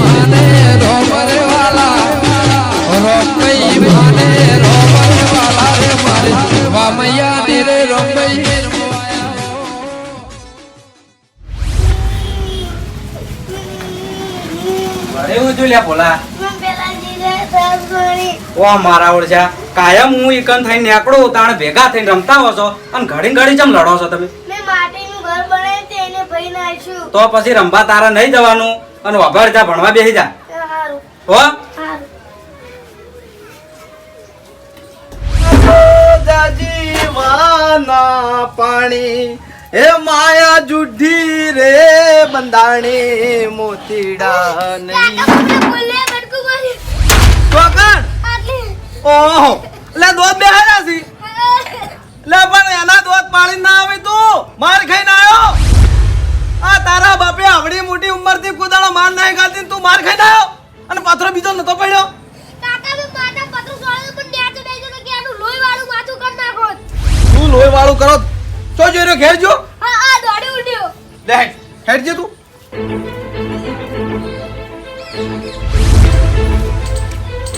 માને રોમરે વાલા રોમઈ માને રોમરે વાલા રે મારે વામૈયા ની રે રોમઈ અરે હું જો લ્યા ભોલા હું પેલા જીરે સાહેબ ગણી ઓ મારા ઓળછા કાયમ હું એકન થઈને નીકળું તાણે ભેગા થઈને રમતા હો છો અને ઘડી ઘડી ચમ લડો છો તમે? મેં માટીનું ઘર બનાવ્યું તે એને નાખ્યું. તો પછી રમવા તારા નહીં જવાનું? અને વભાર જા ભણવા બેસી જા. હો? જીવાના પાણી એ માયા જુઢી રે બંધાણી મોતીડા નહીં ચોકણ ઓહો લે દોત બેહારા છી. લે પણ એના દોત પાણી ના આવે તું. માર ખાઈને આવ્યો આ તારા બાપે આવડી મોટી ઉંમરથી કુદાળો માર નહીં ખાતી તું માર ખાઈને આવ્યો અને બીજો નતો પડ્યો? કાકા મે માતા પતરું સોળ્યું પણ ન્યાચે બેજો તો કે આનું લોહી વાળું માથું કર નાખો. તું લોહી વાળું કરો. તો જોઈ રહ્યો? ઘેર જો. હા આ દોડી ઉડ્યો લે હેડ જે તું.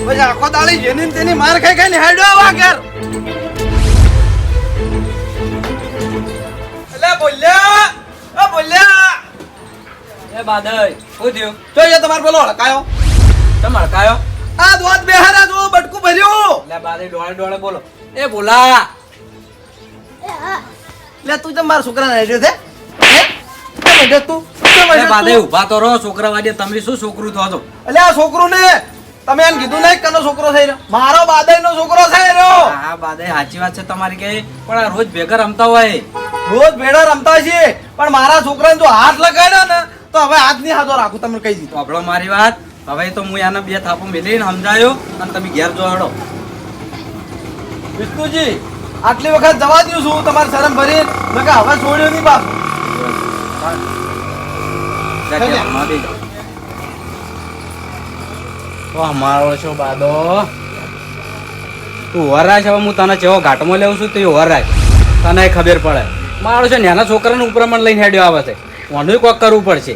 પછી આખો દાળી જેની તેની માર ખાઈ ખાઈ ને હેડો આવા ઘેર. એટલે બોલ્યા. એ બોલ્યા. એ બાદલ શું થયું? જોઈએ તમારે પેલો હળકાયો તમે હડકાયો આ દોત બેહારા જો બટકું ભર્યું. લે બારે ડોળે ડોળે બોલો. એ બોલા લે તું તો મારા છોકરાને હેડ્યો છે હે? તું હેડ્યો બાદલ તું? ઊભા તો રહો છોકરા વાડે તમે શું છોકરું થો છો? એટલે આ છોકરું ને તમે એમ કીધું નહીં કનો છોકરો થઈ રહ્યો. મારો બાદાઈ નો છોકરો થઈ રહ્યો. હા બાદલ સાચી વાત છે તમારી કે. પણ આ રોજ ભેગા રમતા હોય. રોજ ભેડા રમતા છે પણ મારા છોકરાને જો હાથ લગાડ્યો ને તો હવે હાથની હાથો રાખું તમને કહી દીધું. આપણો મારી વાત. હવે તો હું આને બે થાપો મેલીને સમજાયો અને તમે ઘેર જોડો વિષ્ણુજી આટલી વખત જવા દઉં છું તમારે શરમ ભરી મેં હવે છોડ્યો નહીં બાપ જા ઘેર રમવા બેસી જાઓ. વાહ મારો છો બાદો. તું વરાય છે હવે હું તને જેવો ઘાટમાં લેવું છું તો વરાય તને ખબર પડે. મારો છે નાના છોકરાને ઉપરમણ લઈને હેડ્યો આવે છે ઓનું કોક કરવું પડશે.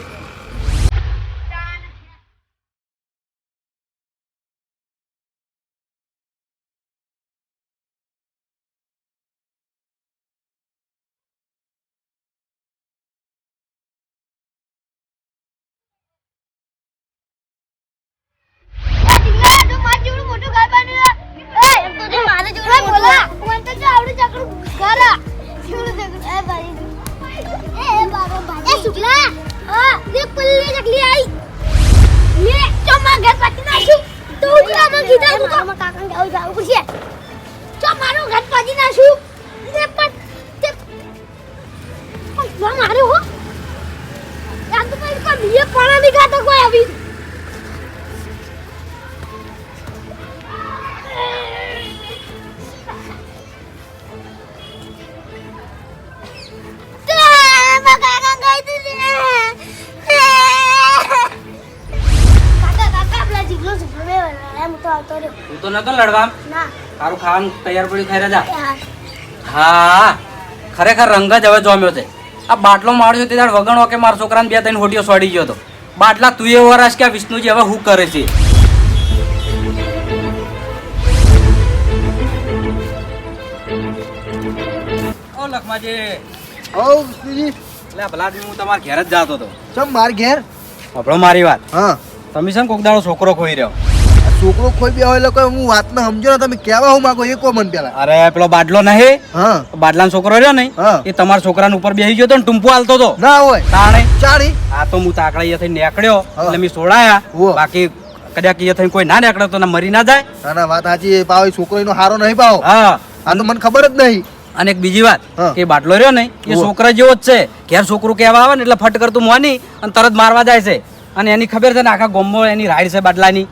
મારે હો. તું તો નતો લડવા તારું ખાવાનું તૈયાર પડ્યું ખાઈ રાજા. હા. ખરેખર રંગ જ હવે જોમ્યો છે. આ બાટલો માર્યો તે તાર વગણો કે મારા છોકરાને બે ત્રણ હોટીઓ સોડી ગયો હતો. બાટલા તું એ વરાશ કે આ વિષ્ણુજી હવે હું કરે છે? ઓ લખમાજી. ઓ વિષ્ણુજી. એટલે ભલાજી હું તમારા ઘેર જ જાતો હતો. ચમ માર ઘેર? આપણો મારી વાત. હા. તમે છે કોક દાડો છોકરો ખોઈ રહ્યો. છોકરો કોઈ બી હોય લોકો હું વાત ને સમજો ને તમે કેવા હું માંગો એ કો મન પેલા. અરે પેલો બાટલો નહીં? હા. બાટલાનો છોકરો રહ્યો નહીં એ તમારા છોકરાના ઉપર બેસી ગયો તો ને ટૂંપો હાલતો તો. ના હોય. તાણે? ચાડી આ તો હું તાકડા થઈ નીકળ્યો એટલે મેં છોડાયા બાકી કદાચ અહીંયાથી કોઈ ના નીકળે તો ના મરી ના જાય. ના ના વાત સાચી પાવ છોકરો એનો હારો નહીં પાવ. હા. આ તો મને ખબર જ નહીં. અને એક બીજી વાત. કે બાટલો રહ્યો ને એ છોકરા જેવો જ છે. ઘેર છોકરું કહેવા આવે ને એટલે ફટ કરતું મોની અને તરત મારવા જાય છે. અને એની ખબર છે ને આખા ગોમ્બો એની રાઈડ છે બાટલાની.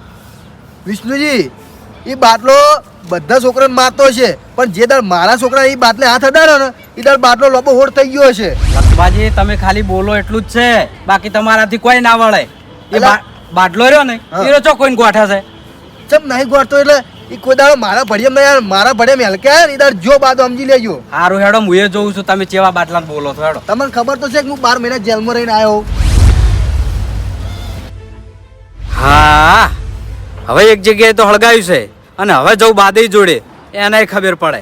વિષ્ણુજી એ બાટલો બધા છોકરાને મારતો છે. પણ જે દાળ મારા છોકરા એ બાટલે હાથ અડાડ્યો ને એ દાળ બાટલો લોબો હોડ થઈ ગયો છે. લખમાજી તમે ખાલી બોલો એટલું જ છે. બાકી તમારાથી કોઈ ના વળે. એ બાટલો રહ્યો ને હા. એ ચો કોઈને ગોઠા છે. ચમ નહીં ગોઠતો એટલે એ કોઈ દાડો મારા ભડિયમ યાર મારા ભડિયમ હલકે એ દાડ જો બાદ સમજી લેજો. હારું હેડો હું એ જોઉં છું તમે ચેવા બાટલા બોલો છો હેડો. તમને ખબર તો છે કે હું બાર મહિના જેલમાં રહીને આવ્યો. હવે એક જગ્યાએ તો હળગાયું છે અને હવે જવું બાદઈ જોડે એને ખબર પડે.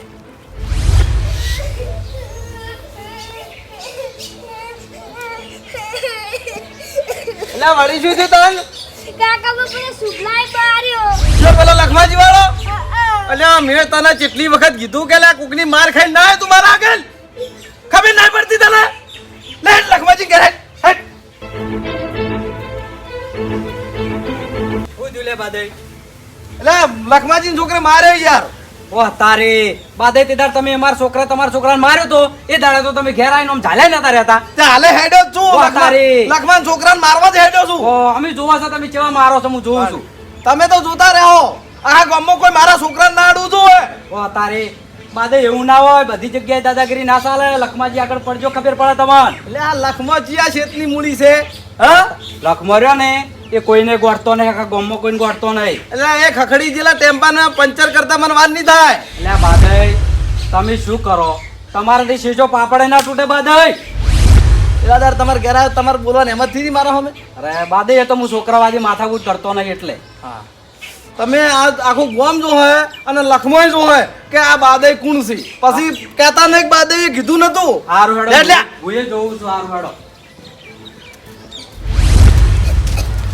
એટલે વળી શું થયું તને? કાકા બાપુને સુભલાય પાડ્યો. જો પેલો લખમાજી વાળો અ, અ. અલ્યા મેં તને કેટલી વખત કીધું કે લે કુકની માર ખાઈ ના આય તું મારા આગળ. ખબર ના પડતી તને? લે લખમાજી ઘરે હેટ. હું જોલે બાદઈ એટલે લખમાજી છોકરે માર્યો યાર. ઓહ તારે. બાદે તે દાડ તમે અમાર છોકરા તમાર છોકરાને માર્યો તો એ દાડે તો તમે ઘેર આવીને આમ ઝાલ્યા નતા રહેતા. તે હેડો છું. લખમા- લખમાન છોકરાને મારવા જ હેડો છું. ઓહ અમે જોવા છે તમે કેવા મારો છો હું જોઉં છું. તમે તો જોતા રહો. આ ગામમાં કોઈ મારા છોકરાને ના અડું છું ઓ તારે. બાદે એવું ના હોય બધી જગ્યાએ દાદાગીરી ના ચાલે. લખમાજી આગળ પડજો ખબર પડે તમને. એટલે આ લખમાજી આ શેતની મૂડી છે હા? લખમર્યો ને. એ કોઈને ગોળતો નહીં આખા ગામમાં કોઈને ગોળતો નહીં. એટલે એ ખખડી જેલા ટેમ્પાને પંચર કરતા મને વાર નહીં થાય. એટલે આ તમે શું કરો? તમારાથી સીજો પાપડે ના તૂટે બાદઈ દાદા તમારે ઘેર આવ્યો તમારે બોલવાની એમ જ મારો અમે અરે બાદે એ તો હું છોકરાવાદી માથાકૂટ કરતો નહીં એટલે. હા. તમે આ આખું ગોમ જો હોય અને લખમોય જો હોય કે આ બાદે કુણ છે? પછી કહેતા નહીં બાદે કીધું નતું. હારું લે, એટલે હું એ જોઉં છું હારું હેડો.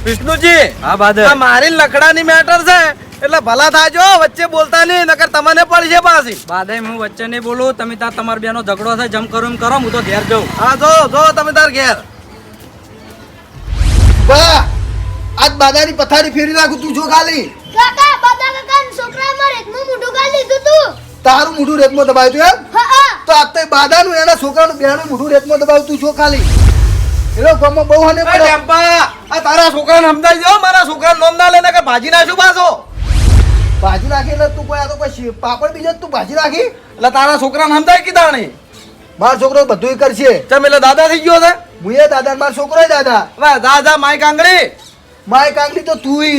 વિષ્ણુજી હા બાદર. આ મારી લકડાની મેટર છે. એટલે ભલા થાજો વચ્ચે બોલતા નહીં નકર તમને પડશે પાછી. બાદે હું વચ્ચે નહીં બોલું તમે તાર તમાર બેનો ઝઘડો થાય જમ કરું કરો હું તો ઘેર જઉં. હા જો જો તમે તાર ઘેર. બા આજ બાદાની પથારી ફેરી નાખું તું જો ખાલી. કાકા બાદા કાકા છોકરા મારે એકનું મોઢું ગાલી દીધું તું. તારું મોઢું રેતમાં દબાવ્યું એમ? તો આ તો બાદાનું એના છોકરાનું બેનું મોઢું રેતમાં દબાવ્યું તું જો ખાલી. એનો ગામમાં બહુ હને પડે. ચંપા આ તારા છોકરાને સમજાઈ દો મારા છોકરાને નોમ ના લેને કે ભાજી નાખશું પાછો? ભાજી નાખી એટલે તું કોઈ આ તો કોઈ પાપડ બીજો તું ભાજી નાખી? એટલે તારા છોકરાને સમજાય કીધા નહીં મારો છોકરો બધું કરશે. ચમ એટલે દાદા થઈ ગયો છે? હું એ દાદા મારો છોકરો દાદા. વાહ દાદા માય કાંગડી? માય કાંગડી તો તુંય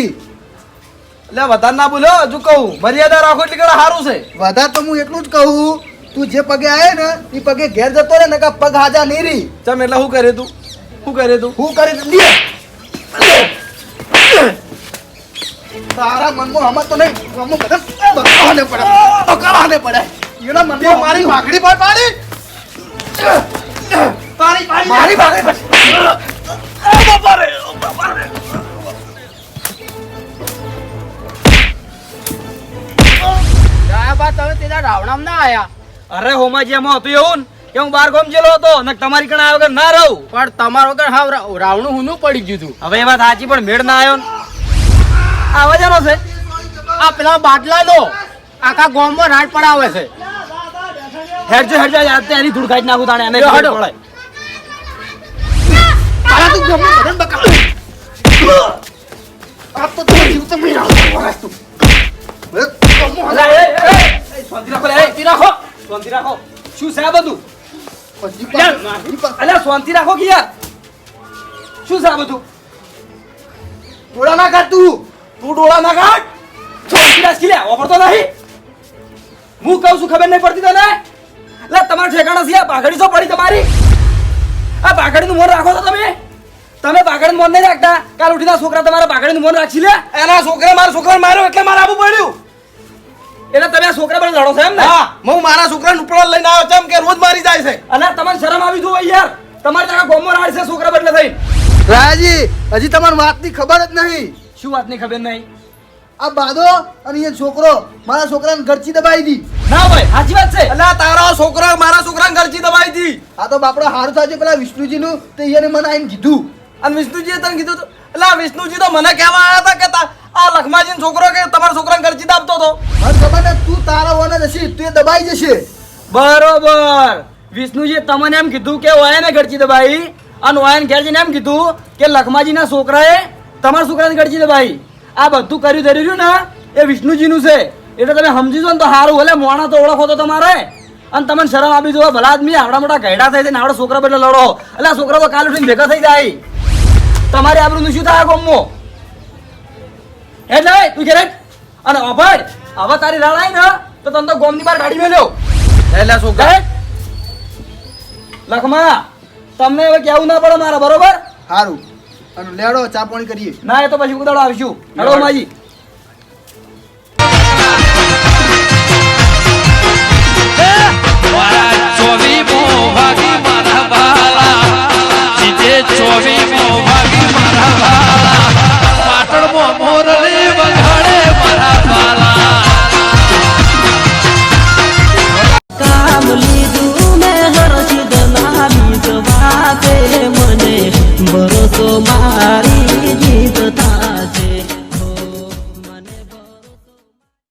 એટલે વધારે ના બોલો હજુ કહું. મર્યાદા રાખો એટલે કેળા સારું છે. વધારે તો હું એટલું જ કહું. તું જે પગે આવે ને એ પગે ઘેર જતો રહે ને કે પગ હાજા નહીં રહી. ચમ એટલે શું કરે તું શું કરે તું? શું કરે તારા મનમાં હમત તો નહીં મનમાં બધા બકાવાને પડે. બકાવાને પડે. એના મનમાં મારી ભાગડી પર પાડી. તારી પાડી મારી ભાગડી પર અરે હોમાજી એમાં હતું એવું ને? કે હું બાર ગોમ જેલો હતો ને તમારી કણ આવ્યો ના રહું. પણ તમારો વગર હાવ રાવણું હુનું પડી ગયું તું હવે એ વાત સાચી પણ મેળ ના આવ્યો આવા જાનો છે? આ પેલા બાટલા દો આખા ગામમાં રાટ પડાવે છે. હેડજો યાર તે એની ધૂળ ખાઈ નાખું તાણે એને ખબર તારા તું ગમે બદન બકા. આ તો તું જીવ તો મેરા વરસ તું. એ ગમો અલા, હલા. એ, એ, શાંતિ રાખો એ, શાંતિ રાખો. શાંતિ રાખો. શું છે આ બધું? અલ્યા રાખો કે શું છે આ બધું કાઢ તું તું ડોળા કાઢ શાંતિ રાખી લે વાપરતો નહીં હું કહું છું ખબર નહીં પડતી તને લે તમારા ઠેકાણા છે પાઘડી તો પડી તમારી આ પાઘડીનું મોન રાખો છો તમે તમે પાઘડીનું મોન નહીં રાખતા કાલ ઉઠીના છોકરા તમારા પાઘડીનું મોન રાખી લે એના છોકરા મારા છોકરા માર્યો એટલે મારે આવું પડ્યું એટલે તમે આ છોકરા પર લડો છો એમ ને? હા હું મારા છોકરાને ઉપડવા લઈને આવ્યો છું એમ કે રોજ મારી જાય છે. અને તમને શરમ આવી જુઓ યાર. તમારે ત્યાં ગોમો રાડ છે છોકરા બદલે થઈ. રાજી હજી તમારી વાતની ખબર જ નહીં. શું વાતની ખબર નહીં? આ બાદો અને એ છોકરો મારા છોકરાને ગરચી દબાઈ દી. ના ભાઈ સાચી વાત છે. અલા તારો છોકરો મારા છોકરાને ઘરચી દબાઈ હતી આ તો બાપડો હારું થાય છે પેલા વિષ્ણુજીનું તે એને મને આઈને કીધું. અને વિષ્ણુજીએ તને કીધું અલા વિષ્ણુજી તો મને કહેવા આવ્યા હતા કે આ લખમાજીન છોકરો કે તમારા છોકરાને ઘરથી દાબતો હતો? મને ખબર ને તું તારા વને જશે તું દબાઈ જશે. બરોબર. વિષ્ણુજીએ તમને એમ કીધું કે ઓયાને ઘરથી દબાઈ? અને ઓયાને ઘેર જઈને એમ કીધું કે લખમાજીના છોકરાએ તમારા છોકરાને ઘરથી દબાઈ. આ બધું કર્યું ધર્યું રહ્યું ને એ વિષ્ણુજીનું છે. એટલે તમે સમજી જો ને તો સારું એટલે મોણા તો ઓળખો તો તમારે. અને તમને શરમ આપી દો ભલા આદમી આવડા મોટા ઘેડા થાય છે ને આવડા છોકરા બદલે લડો. એટલે આ છોકરા તો કાલ ઉઠીને ભેગા થઈ જાય. તમારે આબરૂનું શું થાય ગમો એટલે તું ઘેરે અને અભર હવે તારી રાડ આવી ને તો તને તો ગોમની બહાર કાઢી મેલ્યો. એટલે શું કહે લખમા તમને હવે કેવું ના પડે મારા બરોબર? સારું અને લેડો ચાપણી કરીએ. ના એ તો પછી ઉદાડો આવીશું. હેડો માજી. ચોવી મોવા